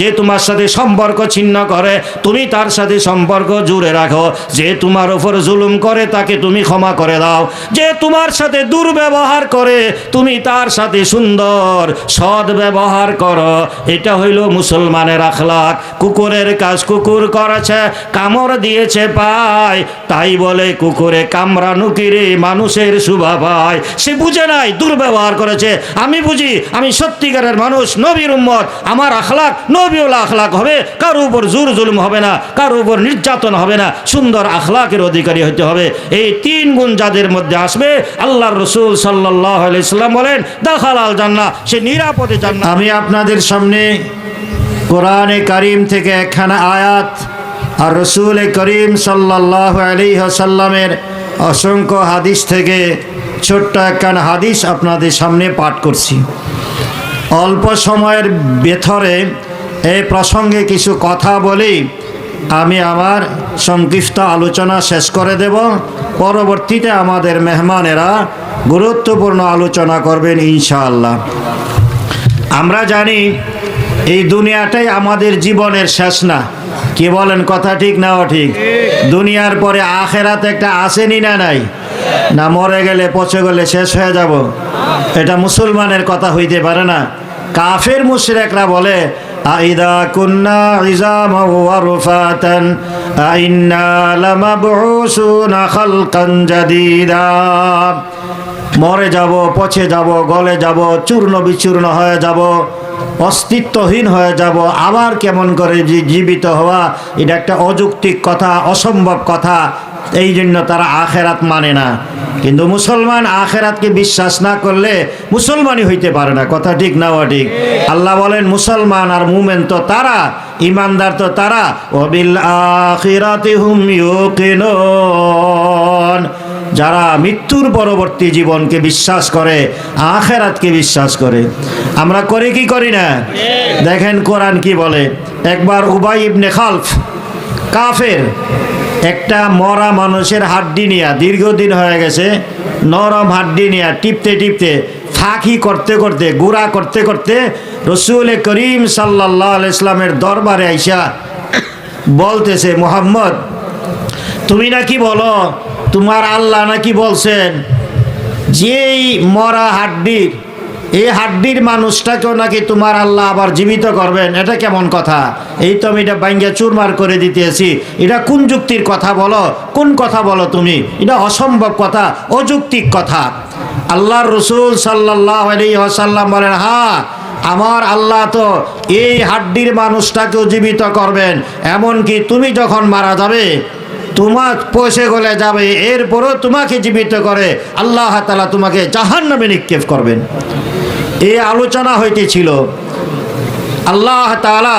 যে তোমার সাথে সম্পর্ক ছিন্ন করে, তুমি তার সাথে সম্পর্ক জুড়ে রাখো। যে তোমার উপর জুলুম করে, তাকে তুমি ক্ষমা করে দাও। যে তোমার সাথে দুর্ব্যবহার করে, তুমি তার সাথে সুন্দর সদ ব্যবহার করো। এটা হইল মুসলমানের আখলাক। কুকুরের কাজ কুকুর করেছে, কামড় দিয়েছে পায়। তাই বলে কুকুরে কামড়ানো কিরে মানুষের শুভা পায়। সে বুঝে নাই, দুর্ব্যবহার করেছে। আমি বুঝি, আমি সত্যিকারের মানুষ, নবীর উম্মত। আমার আখলাক নবীল আখলাক হবে, কারও উপর জোর জুলুম হবে না, কারও উপর নির্যাতন হবে না, সুন্দর আখলাকের অধিকারী হতে হবে। এই তিন গুণ যাদের মধ্যে আসবে, আল্লাহর রসুল সাল্লাহ ইসলাম বলেন, দেখাল আল জান্না সে নিরাপদে জান্না আমি আপনাদের সামনে কোরআনে করিম থেকে একখানা আয়াত আর রসুল করিম সাল্লাহ আলী সাল্লামের অসংখ্য হাদিস থেকে ছোট্ট একখানা হাদিস আপনাদের সামনে পাঠ করছি। অল্প সময়ের ভেতরে এই প্রসঙ্গে কিছু কথা বলেই আমি আমার সংক্ষিপ্ত আলোচনা শেষ করে দেব। পরবর্তীতে আমাদের মেহমানেরা গুরুত্বপূর্ণ আলোচনা করবেন ইনশাআল্লাহ। আমরা জানি এই দুনিয়াটাই আমাদের জীবনের শেষ না। কি বলেন কথা ঠিক না ঠিক দুনিয়ার পরে আখেরাত একটা আসেনি না নাই? না মরে গেলে, পচে গেলে শেষ হয়ে যাব? এটা মুসলমানের কথা হইতে পারে না। কাফের মুশরেকরা বলে আইদা কুন্না ইজাম ওয়া রুফাতান আইন্না লামাবউসুনা খালকান মরে যাব, পচে যাব, গলে যাব, চূর্ণ বিচূর্ণ হয়ে যাব, অস্তিত্বহীন হয়ে যাব, আবার কেমন করে জীবিত হওয়া, এটা একটা অযৌক্তিক কথা, অসম্ভব কথা। এই জন্য তারা আখেরাত মানে না। কিন্তু মুসলমান আখেরাতকে বিশ্বাস না করলে মুসলমানই হইতে পারে না। কথা ঠিক না ঠিক আল্লাহ বলেন, মুসলমান আর মুমেন তো তারা, ইমানদার তো তারা অবিল আখিরাতি হুম ইউকিনুন। যারা মৃত্যুর পরবর্তী জীবনকে বিশ্বাস করে, আখেরাতকে বিশ্বাস করে। আমরা করে কি করি না? দেখেন কোরআন কি বলে, একবার উবাই ইবনে খালফ, কাফের একটা মরা মানুষের হাড্ডি নিয়া দীর্ঘদিন হয়ে গেছে, নরম হাড্ডি নিয়া টিপতে টিপতে, ফাঁকি করতে করতে, গুড়া করতে করতে রসুল করিম সাল্লাহ ইসলামের দরবারে আইসা বলতেছে, মোহাম্মদ, তুমি নাকি বলো, তোমার আল্লাহ নাকি বলছেন, যেই মরা হাড্ডির এই হাড্ডির মানুষটাকেও নাকি তোমার আল্লাহ আবার জীবিত করবেন? এটা কেমন কথা? এই তো আমি এটা বাঙ্গিয়া চুরমার করে দিতেছি। এটা কোন যুক্তির কথা বলো? কোন কথা বলো তুমি? এটা অসম্ভব কথা, অযৌক্তিক কথা। আল্লাহর রসুল সাল্লাহ আলী আসাল্লাম বলেন হ্যাঁ আমার আল্লাহ তো এই হাড্ডির মানুষটাকেও জীবিত করবেন। এমনকি তুমি যখন মারা যাবে তোমার পয়সে গলে যাবে, এরপরও তোমাকে জীবিত করে, আল্লাহ তালা তোমাকে জাহান নামে নিক্ষেপ করবেন। এই আলোচনা হইতেছিল, আল্লাহ তালা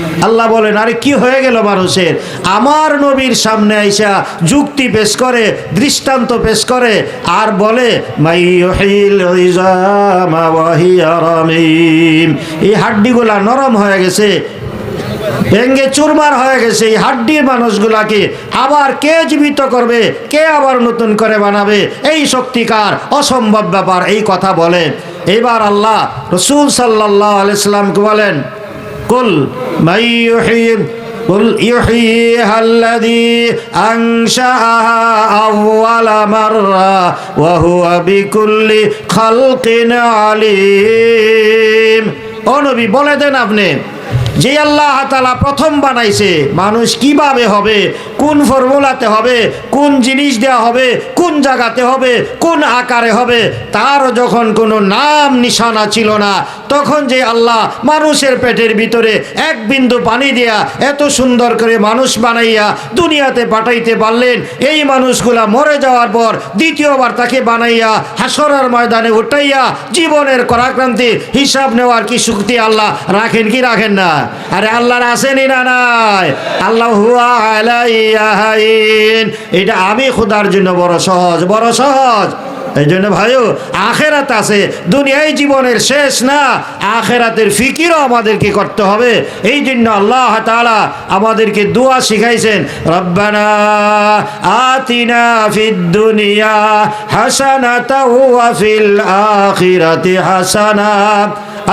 আল্লাহ বলেন, আরে কি হয়ে গেল মানুষের? আমার নবীর সামনে আইসা যুক্তি পেশ করে, দৃষ্টান্ত পেশ করে, আর বলে এই হাড্ডিগুলা নরম হয়ে গেছে, ভেঙ্গে চুরমার হয়ে গেছে, এই হাড্ডির মানুষগুলাকে আবার কে জীবিত করবে? কে আবার নতুন করে বানাবে? এই শক্তিকার অসম্ভব ব্যাপার, এই কথা বলে। এবার আল্লাহ রসুল সাল্লাহ আলাইসাল্লামকে বলেন কুল মাই ইউহিম قل يحييها الذي أنشأها أول مرة وهو بكل خلق عليم ও নবী বলে দেন আপনি যে আল্লাহ তালা প্রথম বানাইছে, মানুষ কীভাবে হবে, কোন ফর্মুলাতে হবে, কোন জিনিস দেওয়া হবে, কোন জায়গাতে হবে, কোন আকারে হবে, তার যখন কোনো নাম নিশানা ছিল না, তখন যে আল্লাহ মানুষের পেটের ভিতরে এক বিন্দু পানি দেয়া এত সুন্দর করে মানুষ বানাইয়া দুনিয়াতে পাঠাইতে পারলেন, এই মানুষগুলা মরে যাওয়ার পর দ্বিতীয়বার তাকে বানাইয়া হাসরার ময়দানে উঠাইয়া জীবনের করাক্রান্তি হিসাব নেওয়ার কি শক্তি আল্লাহ রাখেন কি রাখেন না? আরে আল্লাহর আসেনি না নাই? আল্লাহ এটা আমি খোদার জন্য বড় সহজ বড় সহজ। এই জন্য ভাইও, আখেরাত আছে, দুনিয়ায় জীবনের শেষ না, আখেরাতের ফিকিরও আমাদেরকে করতে হবে। এই জন্য আল্লাহ তালা আমাদেরকে দোয়া শিখাইছেন, রব্বানা আতিনা ফিদ দুনিয়া হাসানাতাও ওয়া ফিল আখিরাতি হাসানা।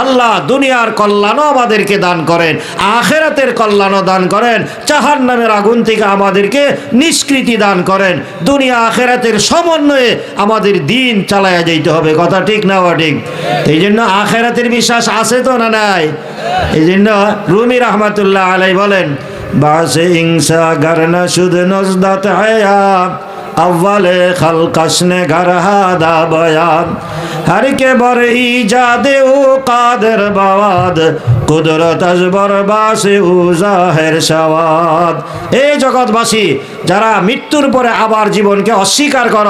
আল্লাহ দুনিয়ার কল্যাণও আমাদেরকে দান করেন, আখেরাতের কল্যাণও দান করেন চাহার নামের আগুন থেকে আমাদেরকে নিষ্কৃতি দান করেন, দুনিয়া আখেরাতের সমন্বয়ে আমাদের দিন চালায়া যাইতে হবে। কথা ঠিক না ঠিক এই জন্য আখেরাতের বিশ্বাস আছে তো না নাই? এই জন্য রুমি রহমাতুল্লাহ আলাই বলেন, বাসে ইংসা গরনা শুধ নজদাত হায়া। আওয়ালে খালকাসনে ঘর হাদা বয়াদ। হারকে বর ইজাদে ও কাদের বাবাদ কুদরত আজবর বাসে ও জাহের সাবাদ এ জগৎবাসী, যারা মৃত্যুর পরে আবার জীবনকে অস্বীকার কর,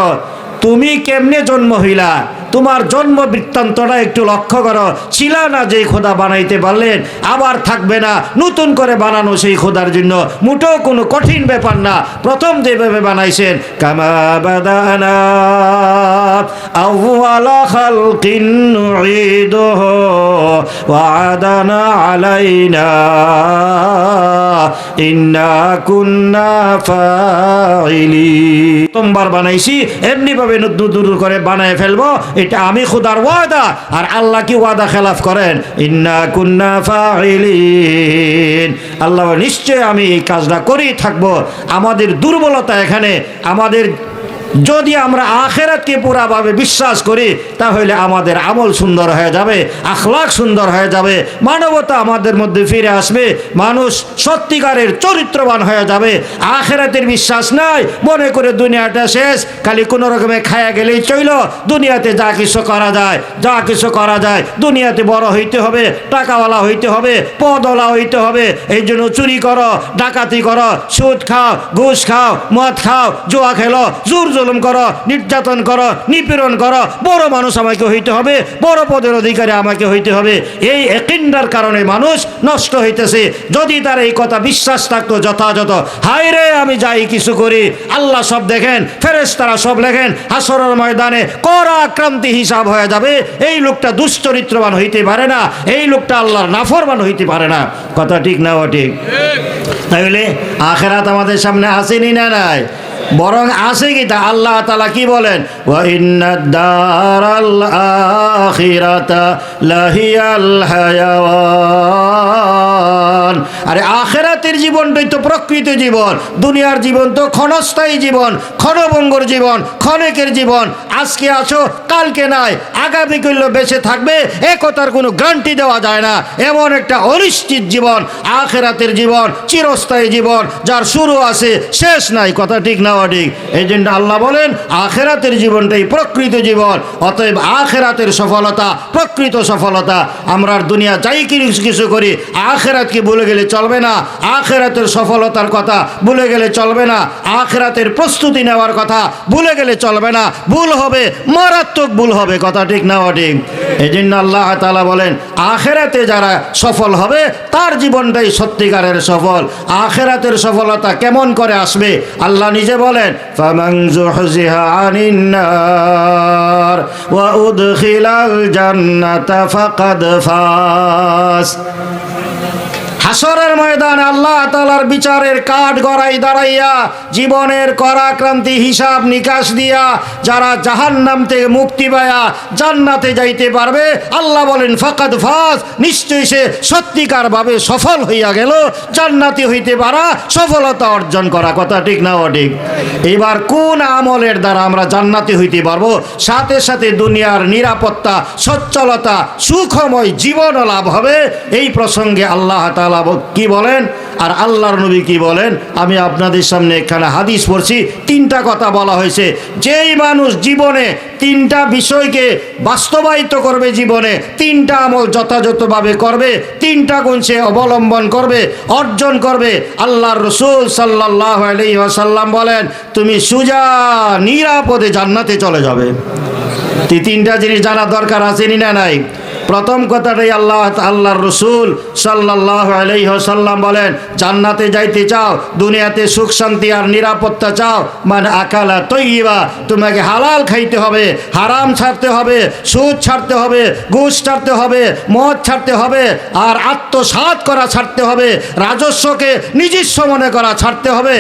তুমি কেমনে জন্ম হইলা? তোমার জন্ম বৃত্তান্তটা একটু লক্ষ্য করো। ছিল না যে খোদা বানাইতে পারলেন, আবার থাকবে না। নতুন করে বানানো সেই খোদার জন্য। মোটেও কোনো কঠিন ব্যাপার না। প্রথম যেভাবে বানাইছেন, কামা বাদানা আউয়ালা খালকিন নুঈদুহু ওয়াদানা আলাইনা। ইন্না কুন্না ফাইলি। প্রথমবার বানাইছি এমনি ভাবে নতুন করে বানায় ফেলব, এটা আমি খুদার ওয়াদা, আর আল্লাহ কি ওয়াদা খেলাফ করেন? ইন্না কুন্না ফাইলিন আল্লাহ নিশ্চয় আমি এই কাজটা করেই থাকব। আমাদের দুর্বলতা এখানে, আমাদের যদি আমরা আখেরাতকে পুরাভাবে বিশ্বাস করি, তাহলে আমাদের আমল সুন্দর হয়ে যাবে, আখলাক সুন্দর হয়ে যাবে, মানবতা আমাদের মধ্যে ফিরে আসবে, মানুষ সত্যিকারের চরিত্রবান হয়ে যাবে। আখেরাতের বিশ্বাস নাই, মনে করে দুনিয়াটা শেষ, খালি কোনো রকমে খায়া গেলেই চইল, দুনিয়াতে যা কিছু করা যায়, যা কিছু করা যায়, দুনিয়াতে বড় হইতে হবে, টাকাওয়ালা হইতে হবে, পদওয়ালা হইতে হবে, এই জন্য চুরি করো, ডাকাতি করো, সুদ খাও, ঘুষ খাও, মদ খাও, জোয়া খেলো, জোর জুলুম করো নির্যাতন করো নিপীড়ন করো বড় মানুষ আমাকে হইতে হবে বড় পদের অধিকারী আমাকে হইতে হবে। এই একিন্ডার কারণে মানুষ নষ্ট হইতেছে। যদি তার এই কথা বিশ্বাস থাকতো যথাযথ হায় রে আমি যাই কিছু করি। আল্লাহ সব দেখেন ফেরেস তারা সব লেখেন হাসরের ময়দানে করা আক্রান্তি হিসাব হয়ে যাবে। এই লোকটা দুশ্চরিত্রবান হইতে পারে না এই লোকটা আল্লাহর নাফরমান হইতে পারে না। কথা ঠিক না ও ঠিক? তাহলে আখেরাত আমাদের সামনে আসেনি না নাই? বরং আছে কি তা? আল্লাহ তালা কি বলেন? ওয়া ইন্না হায়াওয়ান আরে আখেরাতের জীবনটাই তো প্রকৃত জীবন। দুনিয়ার জীবন তো ক্ষণস্থায়ী জীবন ক্ষণভঙ্গর জীবন, ক্ষণেকের জীবন। আজকে আছো, কালকে নাই। আগামী করলে বেঁচে থাকবে, এ কথার কোনো গ্যারান্টি দেওয়া যায় না। এমন একটা অনিশ্চিত জীবন, আখেরাতের জীবন, চিরস্থায়ী জীবন, যার শুরু আছে, শেষ নাই। কথা ঠিক না ঠিক এই জন্য আল্লাহ বলেন, আখেরাতের জীবনটাই প্রকৃত জীবন। অতএব আখেরাতের সফলতা প্রকৃত সফলতা। আমরা দুনিয়া যাই কি কিছু করি, আখেরাতকে ভুলে গেলে চলবে না। আখেরাতের সফলতার কথা ভুলে গেলে চলবে না। আখেরাতের প্রস্তুতি নেওয়ার কথা ভুলে গেলে চলবে না। ভুল হবে, মারাত্মক ভুল হবে, কথা ঠিক না ঠিক এই জন্য আল্লাহ তালা বলেন, আখেরাতে যারা সফল হবে, তার জীবনটাই সত্যিকারের সফল। আখেরাতের সফলতা কেমন করে আসবে? আল্লাহ নিজে বলেন নার হাসরের ময়দান আল্লাহ তালার বিচারের কাঠ গড়াই দাঁড়াইয়া জীবনের করাক্রান্তি হিসাব নিকাশ দিয়া যারা জাহান্নাম থেকে মুক্তি পায়া জান্নাতে যাইতে পারবে, আল্লাহ বলেন, ফাকাদ ফাস নিশ্চয়ই সে সত্যিকার ভাবে সফল হইয়া গেল, জান্নাতি হইতে পারা সফলতা অর্জন করা কথা, ঠিক না ঠিক এবার কোন আমলের দ্বারা আমরা জান্নাতি হইতে পারব? সাথে সাথে দুনিয়ার নিরাপত্তা, সচ্ছলতা, সুখময় জীবন লাভ হবে, এই প্রসঙ্গে আল্লাহ তাআলা ব- কি বলেন? আর আল্লাহর নবী কি বলেন? আমি আপনাদের সামনে এখানে হাদিস পড়ছি, তিনটা কথা বলা হয়েছে। যেই মানুষ জীবনে তিনটা বিষয়কে বাস্তবায়িত করবে জীবনে, তিনটা আমল যথাযথভাবে করবে, তিনটা গুণ সে অবলম্বন করবে, অর্জন করবে, আল্লাহর রসুল সাল্লাহ আলহিহাসাল্লাম বলেন, তুমি সুজা নিরাপদে জান্নাতে চলে যাবে। তিনটা জিনিস জানার দরকার আছে নি না নাই? প্রথম কথাটাই আল্লাহ আল্লাহর রসুল সাল্লাহ আলাইসাল্লাম বলেন, জান্নাতে যাইতে চাও, দুনিয়াতে সুখ, শান্তি আর নিরাপত্তা চাও। মানে আকালা তৈবা তোমাকে হালাল খাইতে হবে, হারাম ছাড়তে হবে, সুদ ছাড়তে হবে, ঘুষ ছাড়তে হবে, মদ ছাড়তে হবে, আর আত্মসাৎ করা ছাড়তে হবে, রাজস্বকে নিজস্ব মনে করা ছাড়তে হবে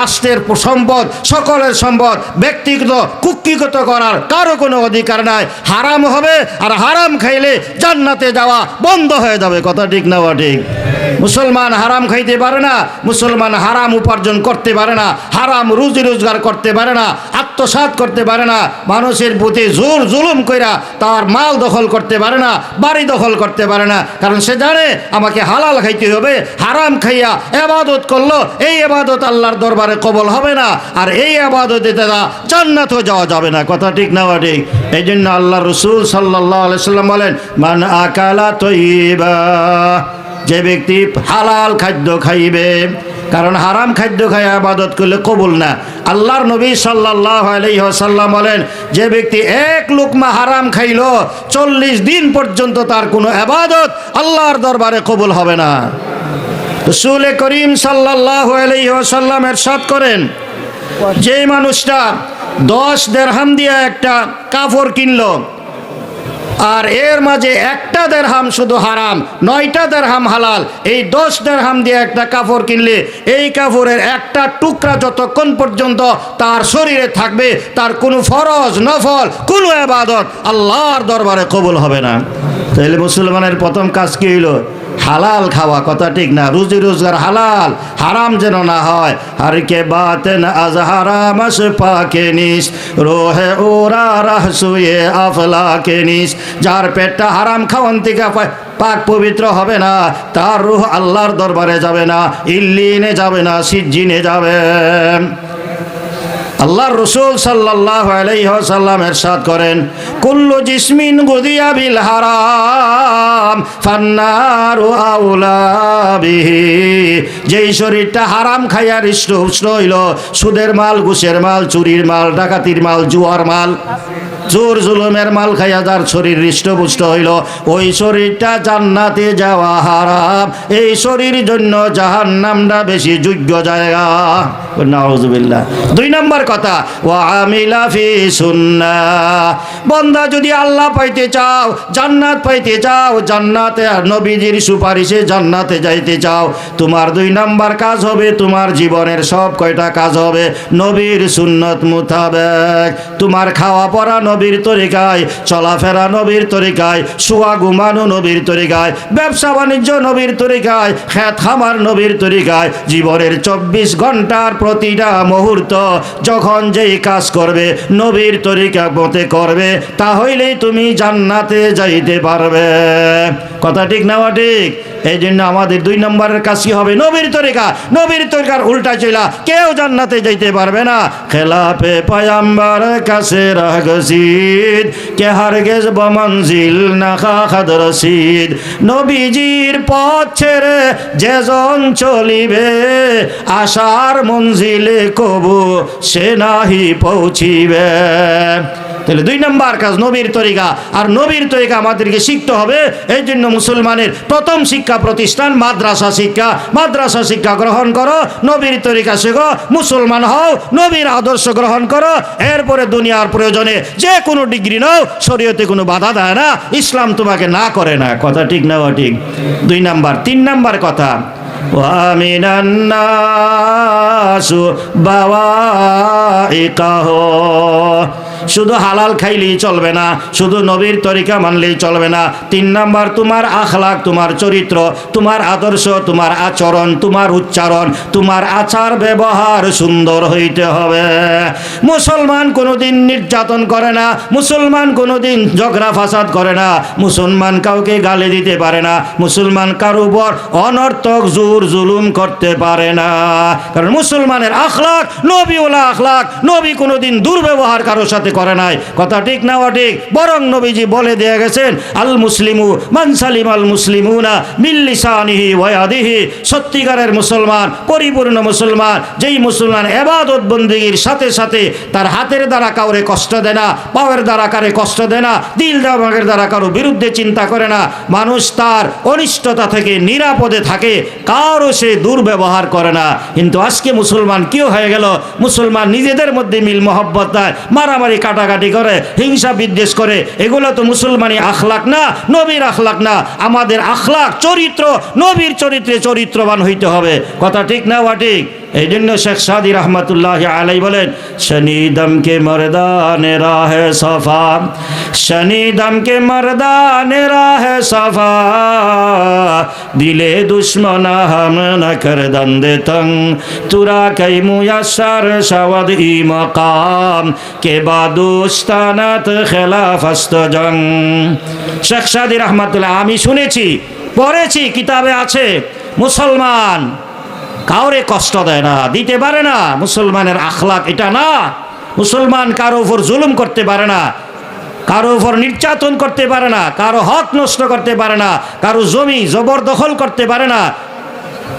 রাষ্ট্রের সম্পদ, সকলের সম্পদ, ব্যক্তিগত, কুক্ষিগত করার কারও কোনো অধিকার নাই। হারাম হবে আর হারাম খাইলে জান্নাতে যাওয়া বন্ধ হয়ে যাবে কথা ঠিক না বা ঠিক? মুসলমান হারাম খাইতে পারে না, মুসলমান হারাম উপার্জন করতে পারে না, হারাম রুজি রোজগার করতে পারে না, আত্মসাৎ করতে পারে না, মানুষের প্রতি জোর জুলুম কইরা তার মাল দখল করতে পারে না, বাড়ি দখল করতে পারে না। কারণ সে জানে আমাকে হালাল খাইতে হবে, হারাম খাইয়া এবাদত করল, এই এবাদত আল্লাহর দরবারে কবল হবে না, আর এই আবাদতে তারা জান্নাতও যাওয়া যাবে না। কথা ঠিক না ঠিক? এই জন্য আল্লাহ রসুল সাল্লাহ সাল্লাম বলেন, মান আকালা তৈবা যে ব্যক্তি হালাল খাদ্য খাইবে, কারণ হারাম খাদ্য খাই আবাদত করলে কবুল না। আল্লাহর নবী সাল্লাহ আলাইসাল্লাম বলেন, যে ব্যক্তি এক লুকমা হারাম খাইল, চল্লিশ দিন পর্যন্ত তার কোনো আবাদত আল্লাহর দরবারে কবুল হবে না। রসুল করিম সাল্লাহ আলাইসাল্লাম এরশাদ করেন, যে মানুষটা দশ দেড়হাম দিয়ে একটা কাপড় কিনলো আর এর মাঝে একটা দেড়হাম শুধু হারাম, নয়টা দেড়হাম হালাল। এই দশ দেড়হাম দিয়ে একটা কাপড় কিনলে, এই কাপড়ের একটা টুকরা যতক্ষণ পর্যন্ত তার শরীরে থাকবে, তার কোনো ফরজ, নফল, কোনো আবাদত আল্লাহর দরবারে কবুল হবে না। তাহলে মুসলমানের প্রথম কাজ কী হইল? হালাল খাওয়া, কথা ঠিক না, রুজি রোজগার হালাল, হারাম যেন না হয়। আর কে বাতেন আজ হারাম আস পাকে নিস রোহে ওরা রাহসুয়ে আফলা কে নিস যার পেটটা হারাম খাওয়ান থেকে পাক পবিত্র হবে না, তার রুহ আল্লাহর দরবারে যাবে না, ইল্লিনে যাবে না, সিজ্জিনে যাবে। আল্লাহর রসুল সাল্লাহ আলাইসাল্লাম এরশাদ করেন, কুল্লু জিসমিন গুদিয়া বিল হারাম, ফান্নার যেই শরীরটা হারাম খাইয়া উষ্ণ হইল, সুদের মাল, ঘুষের মাল, চুরির মাল, ডাকাতির মাল, জুয়ার মাল। জোর জুলুমের মাল খাইয়া যার শরীর হৃষ্টপুষ্ট হইল, ওই শরীরটা জান্নাতে যাওয়া হারাম। এই শরীর জন্য জাহান নামটা বেশি যোগ্য জায়গা। নাউজুবিল্লাহ। দুই নম্বর কথা ও আমিলা ফি সুন্না। বন্দা যদি আল্লাহ পাইতে চাও, জান্নাত পাইতে চাও, জান্নাতে আর নবীজির সুপারিশে জান্নাতে যাইতে চাও, তোমার দুই নাম্বার কাজ হবে, তোমার জীবনের সব কয়টা কাজ হবে, নবীর সুন্নত মোতাবেক। তোমার খাওয়া পড়া নবীর তরিকায়, চলাফেরা নবীর তরিকায়, শোয়া ঘুমানো নবীর তরিকায়, ব্যবসা বাণিজ্য নবীর তরিকায় খ্যাত খামার নবীর তরিকায়, জীবনের চব্বিশ ঘণ্টার প্রতিটা মুহূর্ত যখন যেই কাজ করবে, নবীর তরিকা মতে করবে, তাহলেই তুমি জান্নাতে যাইতে পারবে। কথা ঠিক না ঠিক? এই জন্য আমাদের দুই নম্বরের কাজই হবে? নবীর তরিকা। নবীর তরিকার উল্টা চলা কেউ জান্নাতে যাইতে পারবে না। খেলাপে পয়াম্বার কাছে রাগসিদ কে হারগেজ বমঞ্জিল না খাদ রসিদ নবীজির পথ ছেড়ে যেজন চলিবে, আশার মঞ্জিলে কবু সে নাহি পৌঁছিবে। তাহলে দুই নম্বর কাজ নবীর তরিকা আর নবীর তরিকা আমাদেরকে শিখতে হবে এই জন্য মুসলমানের প্রথম শিক্ষা প্রতিষ্ঠান মাদ্রাসা শিক্ষা মাদ্রাসা শিক্ষা গ্রহণ করো নবীর তরিকা শেখো মুসলমান হও নবীর আদর্শ গ্রহণ করো এরপরে দুনিয়ার প্রয়োজনে যে কোনো ডিগ্রি নাও শরীয়তে কোনো বাধা দেয় না ইসলাম তোমাকে না করে না কথা ঠিক না বা ঠিক দুই নাম্বার তিন নাম্বার কথা ومن الناس بوائقه শুধু হালাল খাইলেই চলবে না, শুধু নবীর তরিকা মানলেই চলবে না। তিন নাম্বার, তোমার আখলাক, তোমার চরিত্র, তোমার আদর্শ, তোমার আচরণ, তোমার উচ্চারণ, তোমার আচার ব্যবহার সুন্দর হইতে হবে। মুসলমান কোনোদিন নির্যাতন করে না, মুসলমান কোনোদিন ঝগড়া ফাসাদ করে না, মুসলমান কাউকে গালি দিতে পারে না, মুসলমান কারও উপর অনর্থক জোর জুলুম করতে পারে না। কারণ মুসলমানের আখলাক, নবীওয়ালা আখলাক, নবী কোনোদিন দুর্ব্যবহার কারোর সাথে সাথে করে নাই। কথা ঠিক না ও ঠিক বরং নবীজি বলে দিয়ে গেছেন, আল মুসলিমু মান সালিম আল মুসলিমুনা মিল্লিসানিহি ওয়াদিহি সত্যিকারের মুসলমান, পরিপূর্ণ মুসলমান, যেই মুসলমান এবাদত বন্দিগির সাথে সাথে তার হাতের দ্বারা কাউরে কষ্ট দেয় না, পাওয়ের দ্বারা কারে কষ্ট দেয় না, দিল দামাগের দ্বারা কারও বিরুদ্ধে চিন্তা করে না, মানুষ তার অনিষ্টতা থেকে নিরাপদে থাকে কারও সে দুর্ব্যবহার করে না। কিন্তু আজকে মুসলমান কেউ হয়ে গেল? মুসলমান নিজেদের মধ্যে মিল মহব্বত দেয় মারামারি কাটাকাটি করে, হিংসা বিদ্বেষ করে, এগুলো তো মুসলমানি আখলাক না, নবীর আখলাক না। আমাদের আখলাক, চরিত্র, নবীর চরিত্রে চরিত্রবান হইতে হবে। কথা ঠিক না, ওয়া ঠিক? এই জন্য শেখ সাদি রহমতুল্লাহ আলাই বলেন, শনি দমকে মরদানে রাহে সফা। শনি দমকে মরদানে রাহে সফা। দিলে দুশ্মন হাম ন কর দন্দে তং। তুরা কই মুয়াসর শওদ ই মকাম। কে বাদুস্তানাত খেলাফস্ত জং। শেখ সাদি রহমতুল্লাহ, আমি শুনেছি, পড়েছি, কিতাবে আছে, মুসলমান। কাউরে কষ্ট দেয় না, দিতে পারে না। মুসলমানের আখলাক এটা না। মুসলমান কারও উপর জুলুম করতে পারে না, কারও উপর নির্যাতন করতে পারে না, কারও হক নষ্ট করতে পারে না, কারও জমি জবরদখল করতে পারে না,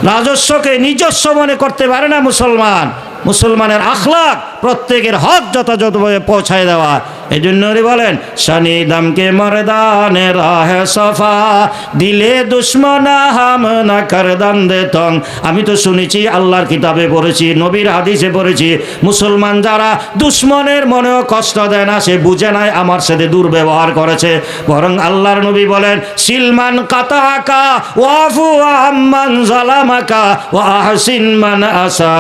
রাজস্বকে নিজস্ব মনে করতে পারে না মুসলমান। মুসলমানের আখলাক প্রত্যেকের হক যথাযথভাবে পৌঁছায় দেওয়া। এই জন্য বলেন, শনি দমকে মরদানে রাহে সফা, দিলে দুশ্মনা হাম না কর দন্দে তং। আমি তো শুনেছি, আল্লাহর কিতাবে পড়েছি, নবীর হাদিসে পড়েছি, মুসলমান যারা দুশ্মনের মনেও কষ্ট দেয় না, সে বুঝে নাই আমার সাথে দুর্ব্যবহার করেছে। বরং আল্লাহর নবী বলেন সিলমান কাতাকা, ওয়াফু আম্মান জালামাকা, ওয়া আহসিন মান আসা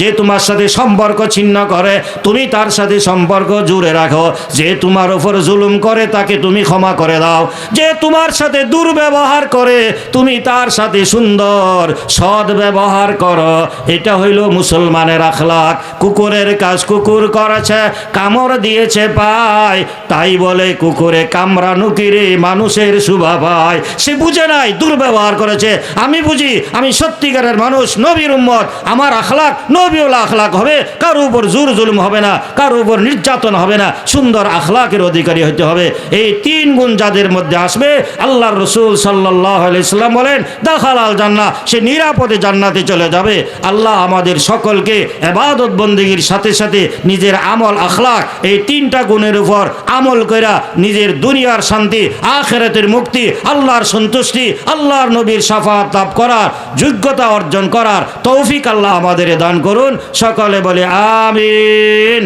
যে তোমার সাথে সম্পর্ক ছিন্ন করে, তুমি তার সাথে সম্পর্ক জুড়ে রাখো, যে তোমার উপর জুলুম করে তাকে তুমি ক্ষমা করে দাও। যে তোমার সাথে দুর্ব্যবহার করে, তুমি তার সাথে সুন্দর, সৎ ব্যবহার করো। এটা হইল মুসলমানের আখলাক। কুকুরের কাজ কুকুর করেছে, কামড় দিয়েছে পায়। তাই বলে কুকুরে কামড়ানো কিরে মানুষের শুভা পায়। সে বুঝে নাই, দুর্ব্যবহার করেছে। আমি বুঝি, আমি সত্যিকারের মানুষ, নবীর উম্মত। আমার আখলাক নবীউল আখলাক হবে। কারও উপর জোর জুলুম হবে না, কারও উপর নির্যাতন হবে না, সুন্দর আখলাকের অধিকারী হতে হবে। এই তিন গুণ যাদের মধ্যে আসবে, আল্লাহর রসুল সাল্লাহ ইসলাম বলেন, দাখাল আল জান্না সে নিরাপদে জান্নাতে চলে যাবে। আল্লাহ আমাদের সকলকে এবাদত বন্দীগীর সাথে সাথে নিজের আমল আখলাক, এই তিনটা গুণের উপর আমল কইরা নিজের দুনিয়ার শান্তি, আখেরাতের মুক্তি, আল্লাহর সন্তুষ্টি, আল্লাহর নবীর সাফাত লাভ করার, যোগ্যতা অর্জন করার তৌফিক আল্লাহ আমাদের দান করুন। সকলে বলে, আমিন।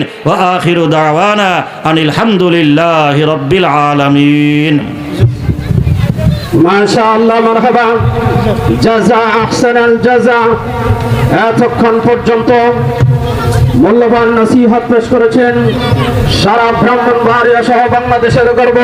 আখিরু দাওয়ানা আনিল হামদুলিল্লাহি এতক্ষণ পর্যন্ত মূল্যবান নসিহত পেশ করেছেন সারা ব্রাহ্মণবাড়িয়া সহ বাংলাদেশের গর্ব।